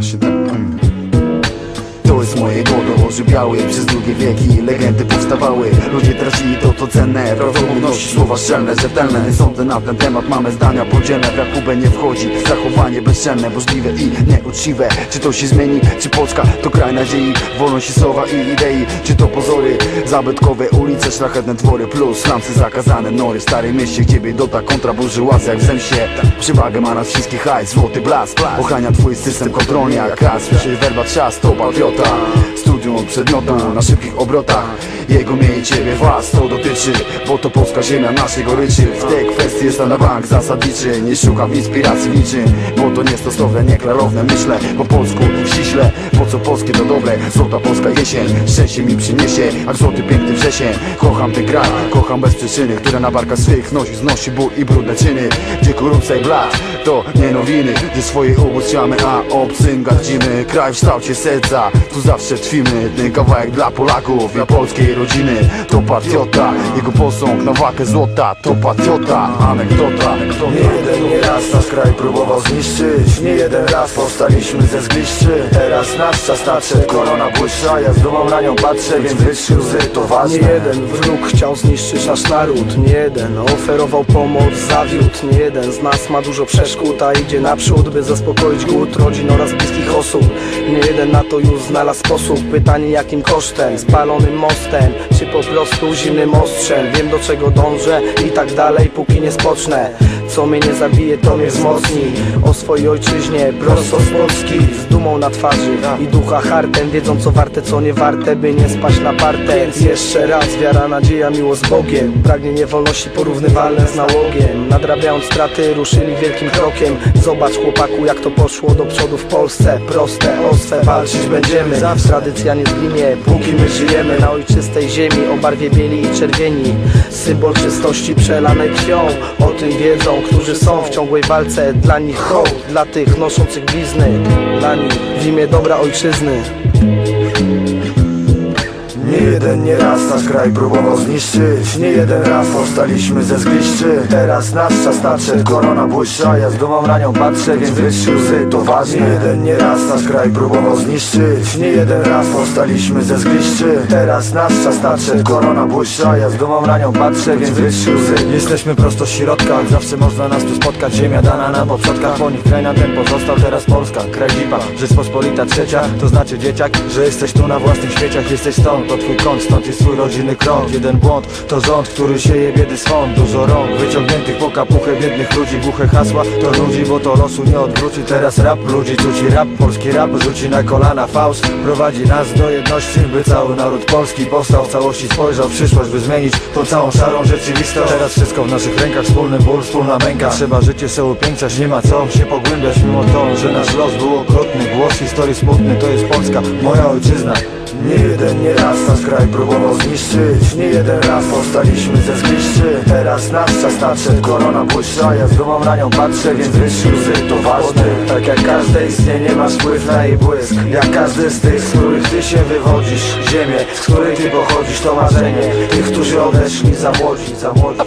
karşıda Przez długie wieki legendy powstawały. Ludzie tracili to co cenne Prawdomówności, słowa szczelne, rzetelne. Sądzę na ten temat, mamy zdania podzielne. W rachubę nie wchodzi zachowanie bezczelne Możliwe i nieuczciwe. Czy to się zmieni, czy Polska to kraj nadziei? Wolność i słowa i idei. Czy to pozory, zabytkowe ulice Szlachetne dwory plus slamsy zakazane nory. W starym mieście, gdzie biedota kontra burżuazja Jak w zemście, przewagę ma nas wszystkich hajs Złoty blask, ochrania twój system kontrolnie jak raz. Słyszysz werba czas, to patriota Studium od przedmiotu na szybkich obrotach. Jego mnie i ciebie was to dotyczy Bo to polska ziemia naszej goryczy W tej kwestii jest na bank zasadniczy Nie szukam inspiracji niczym Bo to niestosowne, nieklarowne Myślę po polsku, ściśle Po co polskie to dobre, złota polska jesień Szczęście mi przyniesie, jak złoty piękny wrzesień. Kocham ten kraj, kocham bez przyczyny Które na barkach swych nosi, znosi ból i brudne czyny. Gdzie korupcja i blat, to nie nowiny Gdzie swoje ubóstwiamy, a obcym gardzimy. Kraj w kształcie serca, tu zawsze tkwimy Ten kawałek dla Polaków i polskiej rodziny. To patriota, jego posąg na wakę złota. To patriota, anegdota kraj próbował zniszczyć. Nie jeden raz powstaliśmy ze zgliszczy. Teraz nasz czas nadszedł, korona błyszcza. Ja z dumą na nią patrzę, więc wytrzy łzy, to ważne. Nie jeden wróg chciał zniszczyć nasz naród. Nie jeden oferował pomoc, zawiódł. Nie jeden z nas ma dużo przeszkód A idzie naprzód, by zaspokoić głód rodzin oraz bliskich osób. Nie jeden na to już znalazł sposób. Pytanie jakim kosztem, spalonym mostem Czy po prostu zimnym ostrzem? Wiem do czego dążę i tak dalej póki nie spocznę Co mnie nie zabije to mnie wzmocni. O swojej ojczyźnie prosto z Polski Z dumą na twarzy. I ducha hartem Wiedzą co warte, co nie warte By nie spaść na partę Więc jeszcze raz wiara, nadzieja, miłość z Bogiem. Pragnienie wolności porównywalne z nałogiem. Nadrabiając straty ruszyli wielkim krokiem. Zobacz chłopaku jak to poszło do przodu w Polsce. Proste, ostre, walczyć będziemy. Tradycja nie zginie, póki my żyjemy. Na ojczystej ziemi o barwie bieli i czerwieni Symbol czystości przelanej krwią O tym wiedzą, którzy są w ciągłej walce. Dla nich hołd, dla tych noszących blizny. Dla nich w imię dobra ojczyzny. Nie jeden, nie raz nasz kraj próbował zniszczyć. Nie jeden raz powstaliśmy ze zgliszczy. Teraz nasz czas nadszedł, korona błyszcza Ja z dumą na nią patrzę, więc wytrzy łzy, to ważne. Nie jeden, nie raz nasz kraj próbował zniszczyć. Nie jeden raz powstaliśmy ze zgliszczy. Teraz nasz czas nadszedł, korona błyszcza Ja z dumą na nią patrzę, więc wytrzy łzy. Jesteśmy prosto z środka, zawsze można nas tu spotkać. Ziemia dana nam po przodkach, po nich kraj nam ten pozostał. Teraz Polska, kraj zipa, Rzeczpospolita trzecia To znaczy dzieciak, że jesteś tu na własnych świeciach Jesteś stąd, to twój kąt, stąd jest twój rodzinny krąg. Jeden błąd, to rząd, który sieje biedy swąd Dużo rąk, wyciągniętych po kapuchę biednych ludzi. Głuche hasła, to ludzi, bo to losu nie odwróci. Teraz rap ludzi, cuci rap, polski rap Rzuci na kolana. Faust, prowadzi nas do jedności By cały naród polski powstał. W całości Spojrzał w przyszłość, by zmienić tą całą szarą rzeczywistość. Teraz wszystko w naszych rękach, wspólny ból, wspólna męka. Trzeba życie sobie upiększać, nie ma co się pogłębiać. Mimo to, że nasz los był okrutny Głos historii smutny, to jest Polska, moja ojczyzna Nie jeden, nie raz nasz kraj próbował zniszczyć. Nie jeden raz powstaliśmy ze zgliszczy Teraz nasz czas nadszedł, korona błyszcza. Ja z dumą na nią patrzę, więc wytrzy łzy, to ważne Tak jak każde istnienie masz wpływ na jej błysk. Jak każdy z tych, z których ty się wywodzisz Ziemię, z której ty pochodzisz, to marzenie. Tych, którzy odeszli za młodzi, za młodzi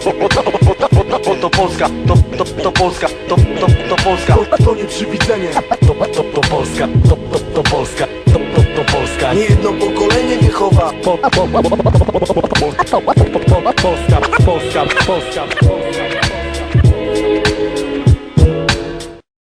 to Polska, to, to, to Polska, to, to, to Polska. To nie przywidzenie. To, to, to Polska, to, to, to Polska nie jedno pokolenie wychowa Polska, Polska, Polska, Polska